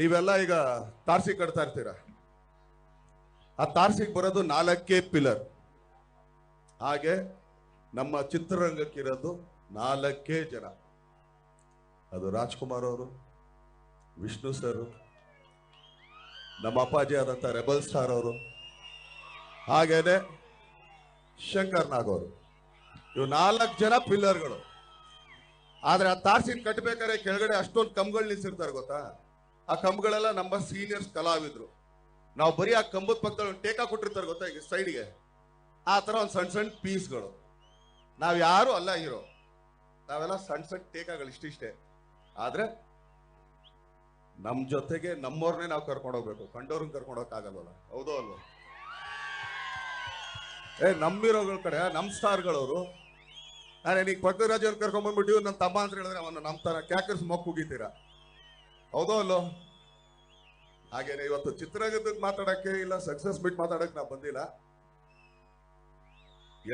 ನೀವೆಲ್ಲ ಈಗ ತಾರ್ಸಿ ಕಟ್ತಾ ಇರ್ತೀರ? ಆ ತಾರ್ಸಿಗೆ ಬರೋದು ನಾಲ್ಕೇ ಪಿಲ್ಲರ್. ಹಾಗೆ ನಮ್ಮ ಚಿತ್ರರಂಗಕ್ಕಿರೋದು ನಾಲ್ಕೇ ಜನ. ಅದು ರಾಜ್ಕುಮಾರ್ ಅವರು, ವಿಷ್ಣು ಸರ್ ನಮ್ಮ ಅಪ್ಪಾಜಿ ಆದಂಥ ರೆಬಲ್ ಸ್ಟಾರ್ ಅವರು, ಹಾಗೇನೆ ಶಂಕರ್ ನಾಗ್ ಅವರು. ಇವು ನಾಲ್ಕು ಜನ ಪಿಲ್ಲರ್ಗಳು. ಆದ್ರೆ ಆ ತಾರ್ಸಿಗೆ ಕಟ್ಟಬೇಕಾದ್ರೆ ಕೆಳಗಡೆ ಅಷ್ಟೊಂದು ಕಂಬಗಳು ನಿಲ್ಸಿರ್ತಾರೆ ಗೊತ್ತಾ? ಆ ಕಂಬಗಳೆಲ್ಲ ನಮ್ಮ ಸೀನಿಯರ್ಸ್ ಕಲಾವಿದ್ರು. ನಾವು ಬರೀ ಆ ಕಂಬದ ಪಕ್ಕದಲ್ಲಿ ಟೇಕಾ ಕೊಟ್ಟಿರ್ತಾರೆ ಗೊತ್ತಾ ಈಗ ಸೈಡ್ಗೆ ಆ ತರ ಒಂದು ಸಣ್ಣ ಸಣ್ಣ ಪೀಸ್ಗಳು ನಾವು ಯಾರು ಅಲ್ಲ ಹೀರೋ. ನಾವೆಲ್ಲ ಸಣ್ಣ ಸಣ್ಣ ಟೇಕಾಗಳು ಇಷ್ಟಿಷ್ಟೇ ಆದ್ರೆ ನಮ್ ಜೊತೆಗೆ ನಮ್ಮವ್ರನ್ನೇ ನಾವು ಕರ್ಕೊಂಡು ಹೋಗ್ಬೇಕು. ಕಂಡವ್ರನ್ನ ಕರ್ಕೊಂಡು ಹೌದೋ ಅಲ್ವ? ಏ ನಮ್ಮಿರೋಗಳ ಕಡೆ, ನಮ್ ಸ್ಟಾರ್ಗಳವರು. ನಾನು ಈಗ ಪಕ್ಕದ ರಾಜ್ಯವ್ರು ಕರ್ಕೊಂಡ್ಬಂದ್ಬಿಟ್ಟು ನನ್ನ ತಮ್ಮ ಅಂತ ಹೇಳಿದ್ರೆ ಅವನು ನಮ್ಮ ತರ ಕ್ಯಾಕರ್ಸ್ ಮೊಕ್ಕ ಹೌದೋ ಅಲ್ಲೋ ಹಾಗೇನೆ ಇವತ್ತು ಚಿತ್ರರಂಗದ ಮಾತಾಡಕ್ಕೆ ಇಲ್ಲ ಸಕ್ಸಸ್ ಬಿಟ್ ಮಾತಾಡಕ್ಕೆ ನಾ ಬಂದಿಲ್ಲ.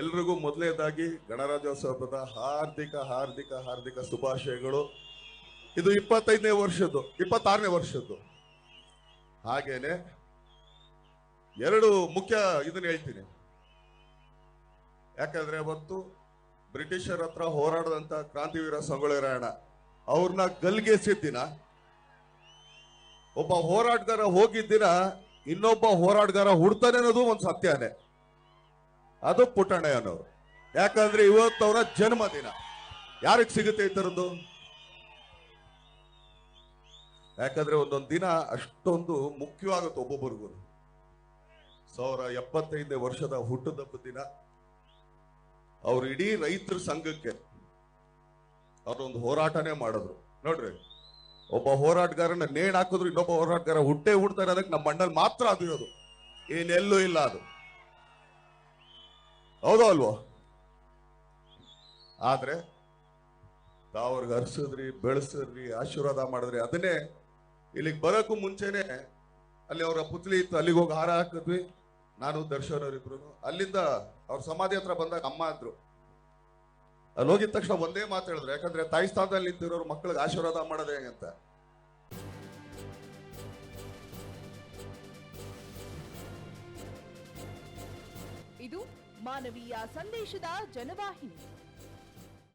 ಎಲ್ರಿಗೂ ಮೊದಲನೇದಾಗಿ ಗಣರಾಜ್ಯೋತ್ಸವದ ಹಾರ್ದಿಕ ಹಾರ್ದಿಕ ಹಾರ್ದಿಕ ಶುಭಾಶಯಗಳು. ಇದು ಇಪ್ಪತ್ತೈದನೇ ವರ್ಷದ್ದು, ಇಪ್ಪತ್ತಾರನೇ ವರ್ಷದ್ದು. ಹಾಗೇನೆ ಎರಡು ಮುಖ್ಯ ಇದನ್ನ ಹೇಳ್ತೀನಿ. ಯಾಕಂದ್ರೆ ಅವತ್ತು ಬ್ರಿಟಿಷರ ಹತ್ರ ಹೋರಾಡದಂತ ಕ್ರಾಂತಿವೀರ ಸಂಗೊಳ್ಳಿ ರಾಯಣ್ಣ ಅವ್ರನ್ನ ಗಲ್ಗೆಸಿದ ದಿನ ಒಬ್ಬ ಹೋರಾಟಗಾರ ಹೋಗಿದ್ದಿನ ಇನ್ನೊಬ್ಬ ಹೋರಾಟಗಾರ ಹುಡ್ತಾನೆ ಅನ್ನೋದು ಒಂದು ಸತ್ಯನೇ. ಅದು ಪುಟ್ಟಣ್ಣಯ್ಯನವರು ಯಾಕಂದ್ರೆ ಇವತ್ತವರ ಜನ್ಮದಿನ. ಯಾರಿಗೆ ಸಿಗುತ್ತೆ ಈ ಥರದ್ದು? ಯಾಕಂದ್ರೆ ಒಂದೊಂದು ದಿನ ಅಷ್ಟೊಂದು ಮುಖ್ಯವಾಗುತ್ತೆ ಒಬ್ಬೊಬ್ಬರಿಗೂ. ಸಾವಿರ ಎಪ್ಪತ್ತೈದನೇ ವರ್ಷದ ಹುಟ್ಟುದಬ್ಬದ ದಿನ. ಅವ್ರು ಇಡೀ ರೈತರ ಸಂಘಕ್ಕೆ ಅವ್ರೊಂದು ಹೋರಾಟನೇ ಮಾಡಿದ್ರು. ನೋಡ್ರಿ ಒಬ್ಬ ಹೋರಾಟಗಾರನ ನೇಣ್ ಹಾಕಿದ್ರು ಇನ್ನೊಬ್ಬ ಹೋರಾಟಗಾರ ಹುಟ್ಟೆ ಹುಡ್ತಾರೆ ಅದಕ್ಕೆ ನಮ್ಮ ಮಂಡಲ್ ಮಾತ್ರ ಅದು ಇರೋದು. ಏನೆಲ್ಲೂ ಇಲ್ಲ ಅದು. ಹೌದೋ ಅಲ್ವೋ? ಆದ್ರೆ ತಾವ್ರಿಗೆ ಹರ್ಸಿದ್ರಿ, ಬೆಳೆಸಿದ್ರಿ, ಆಶೀರ್ವಾದ ಮಾಡಿದ್ರಿ, ಅದನ್ನೇ ಇಲ್ಲಿಗೆ ಬರೋಕ್ಕೂ ಮುಂಚೆನೆ ಅಲ್ಲಿ ಅವರ ಪುತ್ಲಿ ಇತ್ತು, ಅಲ್ಲಿಗೆ ಹೋಗಿ ಹಾರ ಹಾಕಿದ್ವಿ. ನಾನು ದರ್ಶನ್ ಅವರಿಬ್ರು ಅಲ್ಲಿಂದ ಅವ್ರ ಸಮಾಧಿ ಹತ್ರ ಬಂದಾಗ ಅಮ್ಮ ಅಂದ್ರು ಅಲ್ಲಿ ಹೋಗಿದ ತಕ್ಷಣ ಒಂದೇ ಮಾತು ಹೇಳಿದ್ರು. ಯಾಕಂದ್ರೆ ತಾಯಿ ಸ್ಥಾನದಲ್ಲಿ ನಿಂತಿರೋರು ಮಕ್ಕಳಿಗೆ ಆಶೀರ್ವಾದ ಮಾಡೋದು ಹೇಗಂತ ಇದು ಮಾನವೀಯ ಸಂದೇಶದ ಜನವಾಹಿನಿ.